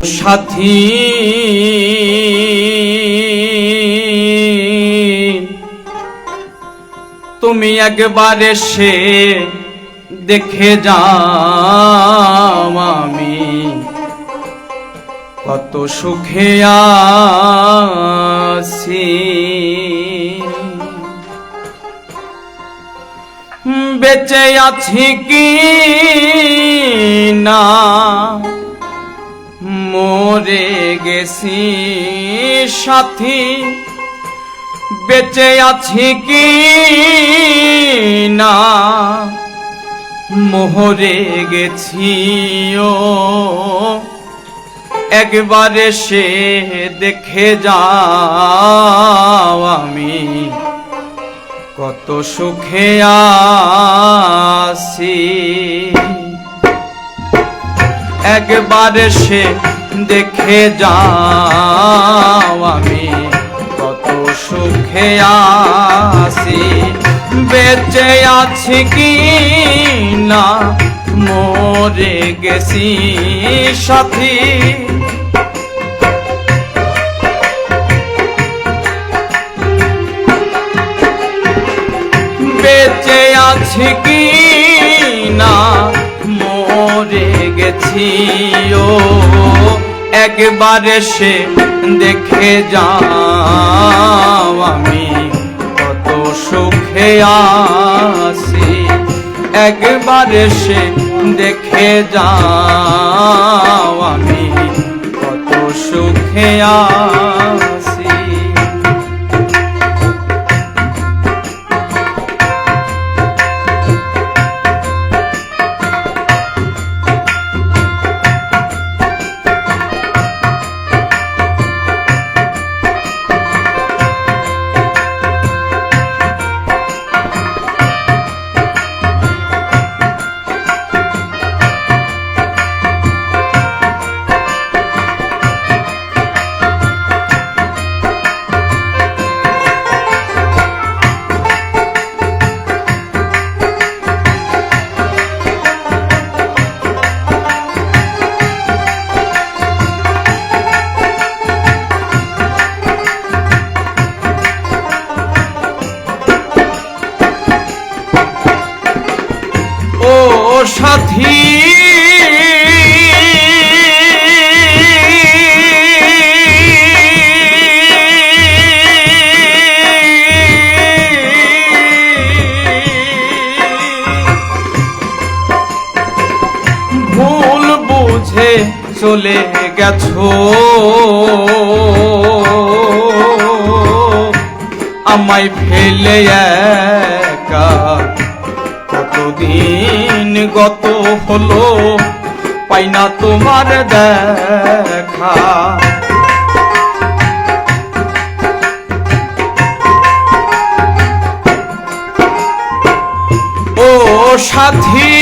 সাথী। তুমি একবার এসে দেখে যাও আমি। কত সুখে আছি। বেঁচে আছি কি না? মরে গেছি সাথী। বেঁচে আছি কি না? মোহরে গেছি ও। একবার সে দেখে যাও আমি। কত সুখে আছি। একবার সে দেখে যাও আমি, কত সুখে আছি। বেঁচে আছি কি না? মরে গেছি সাথী। বেঁচে আছি কি না? মরে গেছি, ও একবার সে দেখে যাও আমি, কত সুখে আসি একবার সে দেখে যাও আমি, কত সুখে আছি। ভুল বুঝে চলে গেছো। আমায় ফেলে একা কতদিন গত হলো পাই না তোমার দেখা। ও সাথী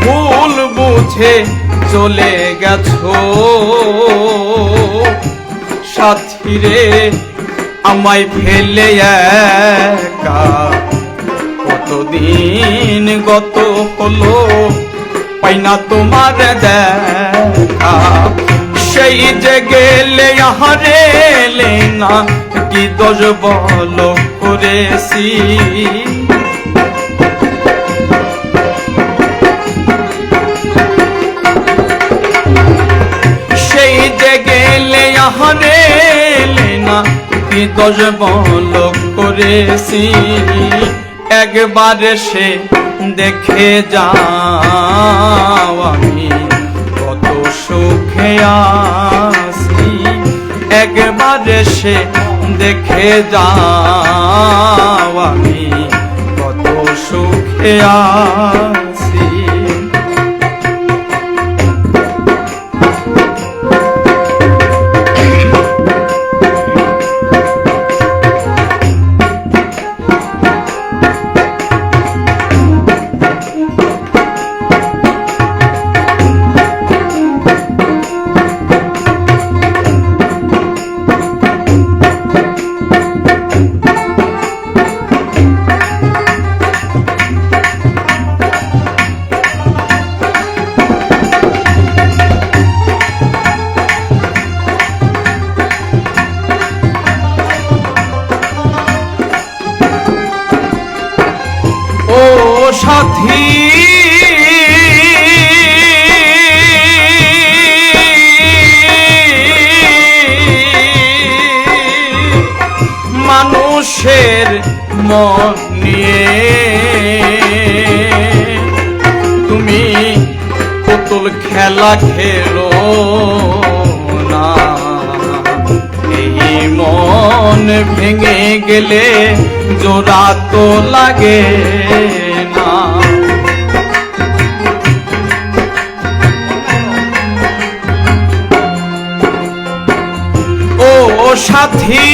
ভুল বুঝে চলে গেছো। সাথী রে, আমায় ফেলে একা। কতদিন গত হলো, পাই না তোমার দেখা। সেই যে গেলে আহারে এলে না, কি দোষ বল করেছি? গেলে আহারে এলে না কি দোষ বল করেছি। একবার সে দেখে যাও আমি, কত সুখে আছি। একবার সে দেখে যাও আমি, কত সুখে আছি। সাথী। মানুষের মন নিয়ে তুমি পুতুল খেলা খেলো না। এই মন ভেঙে গেলে জোড়া তো লাগে। না। ও সাথী।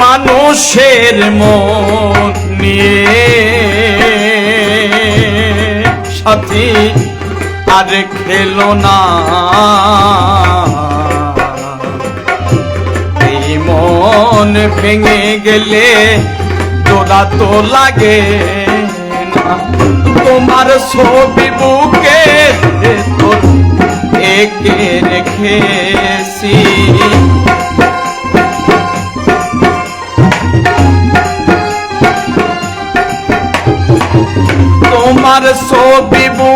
মানুষের মন নিয়ে সাথী। আর খেলো না। মন ভেঙে গেলে জোড়া তো লাগে না। তোমার ছবি বুকে একে রেখেছি। তোমার ছবি ভেতর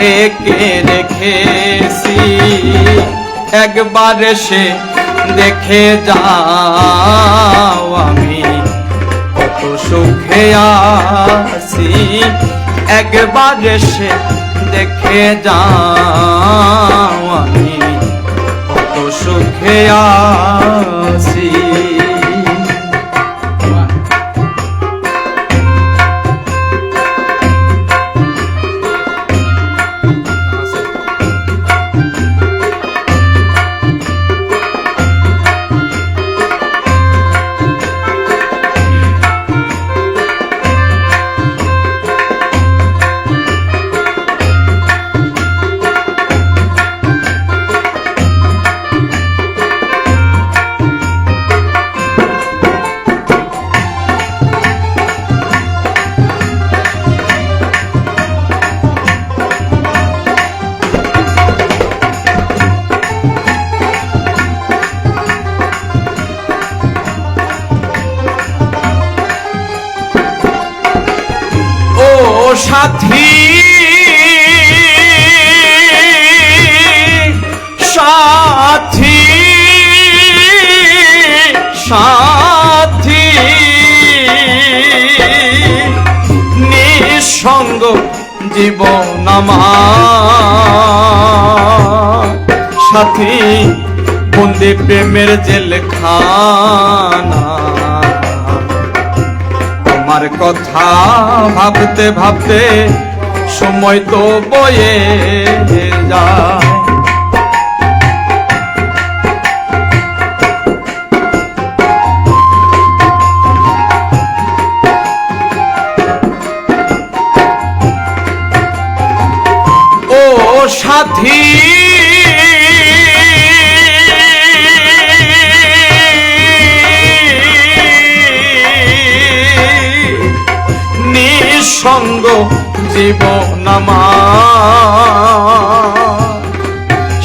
একে রেখেছি। একবার সে দেখে যাও আমি, কত সুখে আছি। একবার সে দেখে যাও আমি, কত সুখে আছি। সাথী। সাথী। সাথী। নিঃসঙ্গ জীবন আমার। সাথী বন্দি প্রেমের জেলখানা। তোমার কথা ভাবতে ভাবতে সময় তো বয়ে নিঃসঙ্গ জীবন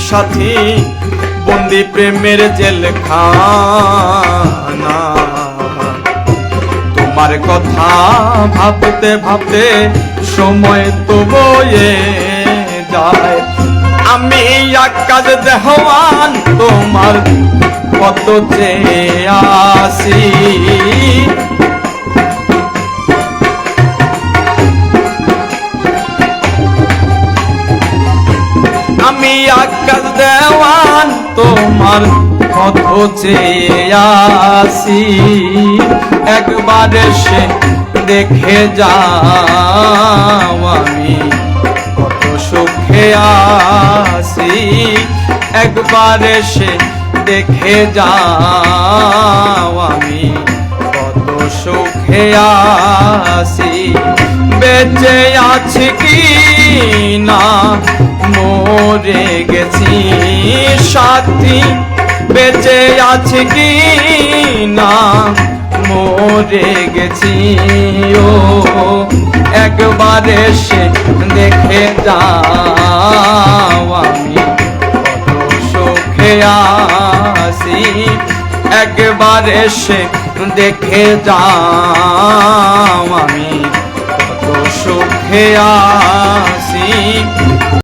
সাথী, বন্দি প্রেমের জেলখানা তোমার কথা ভাবতে ভাবতে সময় তো বয়ে যায়। আমি আকাশ দেহওয়ান, তোমার কত চেয়ে আসি। আমি আকাশ দেওয়ান তোমার কত চেয়ে আসি। একবার সে দেখে যাও আমি কত সুখে আসি। একবার সে দেখে যাও আমি কত সুখে আসি বেঁচে আছি কি না? মরে গেছি সাথী। বেঁচে আছি কি না? মরে গেছি, ও। একবার এসে দেখে দেখে যাও আমি। কত সুখে আছি। একবার এসে দেখে যাও আমি কত সুখে আছি।